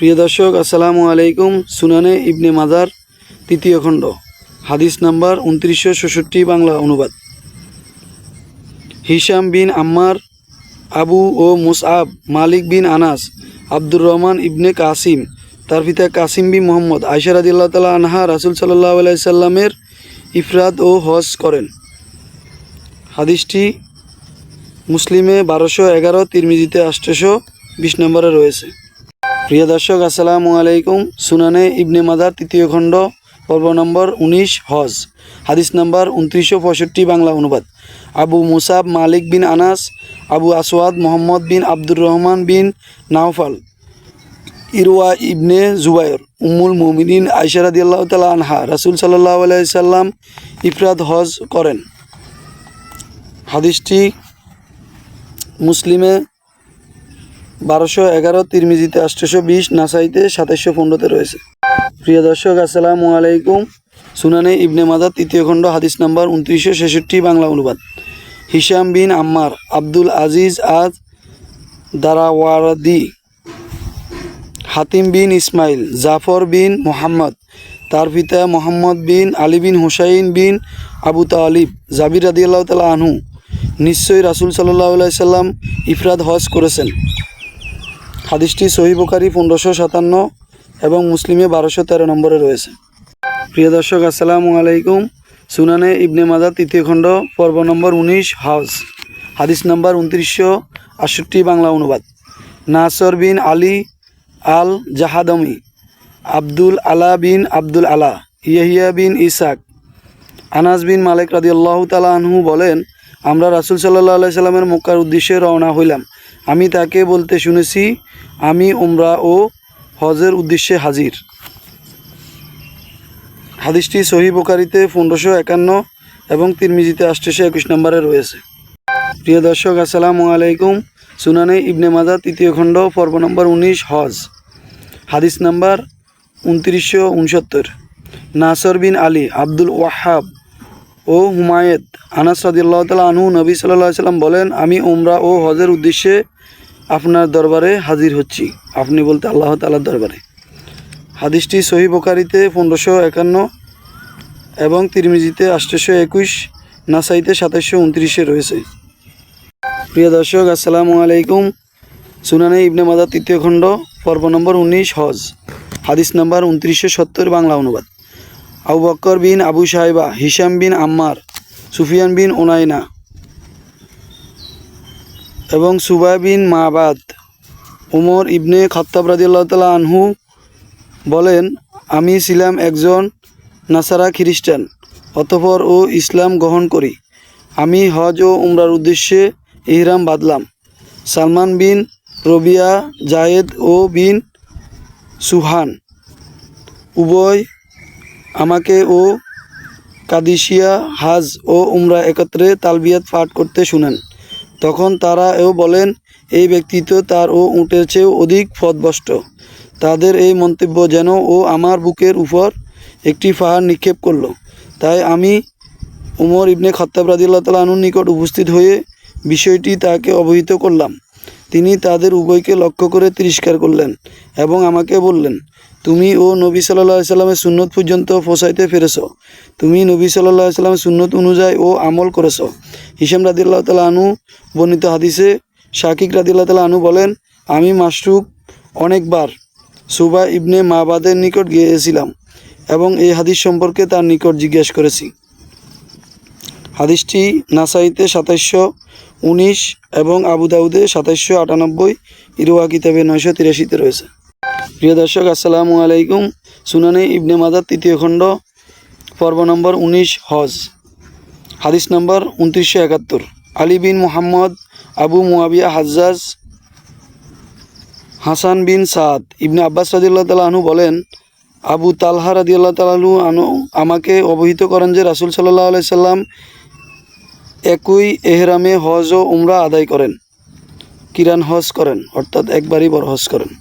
প্রিয় দর্শক, আসসালামু আলাইকুম। সুনানে ইবনে মাজার তৃতীয় খণ্ড, হাদিস নাম্বার উনত্রিশশো ষষট্টি, বাংলা অনুবাদ। হিসাম বিন আম্মার, আবু ও মুসআব, মালিক বিন আনাস, আব্দুর রহমান ইবনে কাসিম, তার পিতা কাসিম বিন মোহাম্মদ আয়সা রাদিল্লাহ তালা আনহা রাসুল সাল্লাহ আলাইসাল্লামের ইফরাদ ও হজ করেন। হাদিসটি মুসলিমে বারোশো এগারো, তিরমিজিতে আষ্টশো বিশ নম্বরে রয়েছে। প্রিয় দর্শক, আসসালামু আলাইকুম। সুনানে ইবনে মাদার তৃতীয় খণ্ড, পর্ব নম্বর উনিশ, হজ। হাদিস নম্বর উনত্রিশশো পঁয়ষট্টি, বাংলা অনুবাদ। Abu Musab, Malik bin Anas, Abu Aswad, Mohammad bin Abdur Rahman bin Nawfal, Urwa ibn Zubair উম্মুল মুমিনিন আইসারাদ আল্লাহ তালা আনহা, রাসুল সাল্লাহ আলাইসাল্লাম ইফরাদ হজ করেন। হাদিসটি মুসলিমে বারোশো এগারো, তিরমিজিতে আটশোশো বিশ, নাসাইতে সাতাশশো পনেরোতে রয়েছে। প্রিয় দর্শক, আসসালামু আলাইকুম। সুনানে ইবনে মাদার তৃতীয় খণ্ড, হাদিস নাম্বার উনত্রিশশো ছেষট্টি, বাংলা অনুবাদ। হিসাম বিন আম্মার আব্দুল আজিজ আজ দারাওয়ারদি, হাতিম বিন ইসমাইল, জাফর বিন মোহাম্মদ, তার পিতা মোহাম্মদ বিন আলী বিন হুসাইন বিন আবু তালিব, জাবির রাদিয়াল্লাহ তালা আনহু নিশ্চয়ই রাসুল সাল্লাহ সাল্লাম ইফরাদ হজ করেছেন। হাদিসটি সহি বুখারি পনেরোশো সাতান্ন এবং মুসলিমে বারোশো তেরো নম্বরে রয়েছে। প্রিয় দর্শক, আসসালামু আলাইকুম। সুনানে ইবনে মাদার তৃতীয় খণ্ড, পর্ব নম্বর উনিশ, হাউস। হাদিস নম্বর উনত্রিশশো আটষট্টি, বাংলা অনুবাদ। নাসর বিন আলী আল জাহাদমি আব্দুল আলা বিন আব্দুল আলা, ইয়াহিয়া বিন ইসাক। আনাস বিন মালিক রাদিয়াল্লাহু তালা আনহু বলেন, আমরা রাসুল সাল্লাহ আলাই সাল্লামের মক্কার উদ্দেশ্যে রওনা হইলাম। আমি তাকে বলতে শুনেছি আমি, উমরা ও হজের উদ্দেশ্যে হাজির। হাদিসটি সহি বোকারিতে পনেরোশো একান্ন এবং তিরমিজিতে আষ্টশো একুশ নম্বরে রয়েছে। প্রিয় দর্শক, আসসালামু আলাইকুম। সুনানে ইবনে মাজা তৃতীয় খণ্ড, পর্ব নম্বর উনিশ, হজ। হাদিস নাম্বার উনত্রিশশো উনসত্তর। নাসর বিন আলী, আব্দুল ওয়াহাব ও হুমায়েদ আনাস রাদিল্লাহ তালা আনহু নবী সাল্লাহ সাল্লাম বলেন, আমি উমরা ও হজের উদ্দেশ্যে আপনার দরবারে হাজির হচ্ছি। আপনি বলতে আল্লাহ তালার দরবারে। হাদিসটি সহি বোকারিতে পনেরোশো একান্ন এবং তিরমিজিতে আষ্টশো একুশ, নাসাইতে সাতাশশো উনত্রিশে রয়েছে। প্রিয় দর্শক, আসসালামু আলাইকুম। সুনানে ইবনে মাদা তৃতীয় খণ্ড, পর্ব নম্বর উনিশ, হজ। হাদিস নম্বর উনত্রিশশো সত্তর, বাংলা অনুবাদ। আবু বক্কর বিন আবু সাহেবা হিসাম বিন আম্মার, সুফিয়ান বিন ওনাইনা এবং সুবা বিন মাবাদ। উমর ইবনে খত্তাব তালা আনহু বলেন, আমি ছিলাম একজন নাসারা খ্রিস্টান, অতঃপর ও ইসলাম গ্রহণ করি। আমি হজ ও উমরার উদ্দেশ্যে ইহরাম বাঁধলাম। সালমান বিন রবিয়া জায়েদ ও বিন সুহান উভয় আমাকে ও কাদিসিয়া হাজ ও উমরা একত্রে তালবিয়াত পাঠ করতে শুনেন। তখন তারা এও বলেন, এই ব্যক্তিত্ব তার ও উটের চেয়েও অধিক পথভ্রষ্ট। তাদের এই মন্তব্য যেন ও আমার বুকের উপর একটি পাহাড় নিক্ষেপ করল। তাই আমি উমর ইবনে খত্তাব রাদিল্লাহ তালা আনুর নিকট উপস্থিত হয়ে বিষয়টি তাকে অবহিত করলাম। তিনি তাদের উভয়কে লক্ষ্য করে তিরস্কার করলেন এবং আমাকে বললেন তুমি ও নবী সাল্লাহ সাল্লামের সুন্নত পর্যন্ত পৌঁছাইতে পেরেছ তুমি নবী সাল্লাহ সাল্লামের সুন্নত অনুযায়ী ও আমল করেছ। হিসাম রাদিল্লাহ তালা আনু বর্ণিত হাদিসে শাকিক রাদিল্লাহ তালা আনু বলেন, আমি মাসরুক অনেকবার সুবা ইবনে মাবাদের নিকট গিয়েছিলাম এবং এই হাদিস সম্পর্কে তার নিকট জিজ্ঞেস করেছি। হাদিসটি নাসাইতে সাতাইশশো উনিশ এবং আবু দাউদে সাতাইশশো আটানব্বই ইরোয়া কিতাবে নয়শো তিরাশিতে রয়েছে। প্রিয় দর্শক, আসসালামু আলাইকুম। সুনানে ইবনে মাদার তৃতীয় খণ্ড, পর্ব নম্বর উনিশ, হজ। হাদিস নম্বর উনত্রিশশো একাত্তর। আলী বিন মোহাম্মদ, আবু মুয়াবিয়া হাজ্জাজ, হাসান বিন সাদ ইবনে আব্বাস রাদিল্লাহ তালা আনহু বলেন, আবু তালহা রাদিয়াল্লাহ তালাহু আনু আমাকে অবহিত করেন যে রাসুল সাল্লাহ আলাইসাল্লাম একই এহরামে হজ ও উমরা আদায় করেন, কিরান হজ করেন, অর্থাৎ একবারই বড় হজ করেন।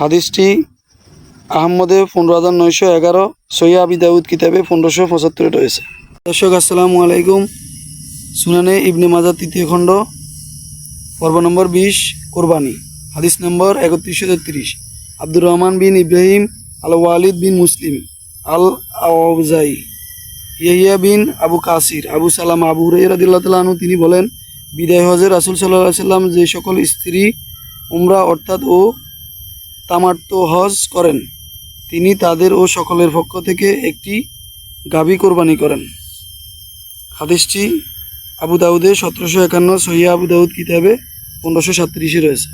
হাদিসটি আহমদে পনেরো হাজার নয়শো এগারো সৈয়া আবি দাউদ কিতাবে পনেরোশো পঁচাত্তরে রয়েছে। দর্শক, আসসালামু আলাইকুম। সুনানে ইবনে মাজার তৃতীয় খণ্ড, পর্ব নম্বর বিশ, কোরবানি। হাদিস নম্বর একত্রিশশো তেত্রিশ। আব্দুর রহমান বিন ইব্রাহিম আল ওয়ালিদ বিন মুসলিম আল আওজাই ইয়াহিয়া বিন আবু কাসির, আবু সালাম, আবু হুরাইরাদিল্লাহ তালু তিনি বলেন, বিদায় হজে রাসুল সাল্লাহ সাল্লাম যে সকল স্ত্রী উমরা অর্থাৎ ও তামার্ত হজ করেন, তিনি তাদের ও সকলের পক্ষ থেকে একটি গাবি কোরবানি করেন। হাদিসটি আবু দাউদে সতেরোশো একান্ন সহিয়া আবু দাউদ কিতাবে পনেরোশো সাতত্রিশে রয়েছে।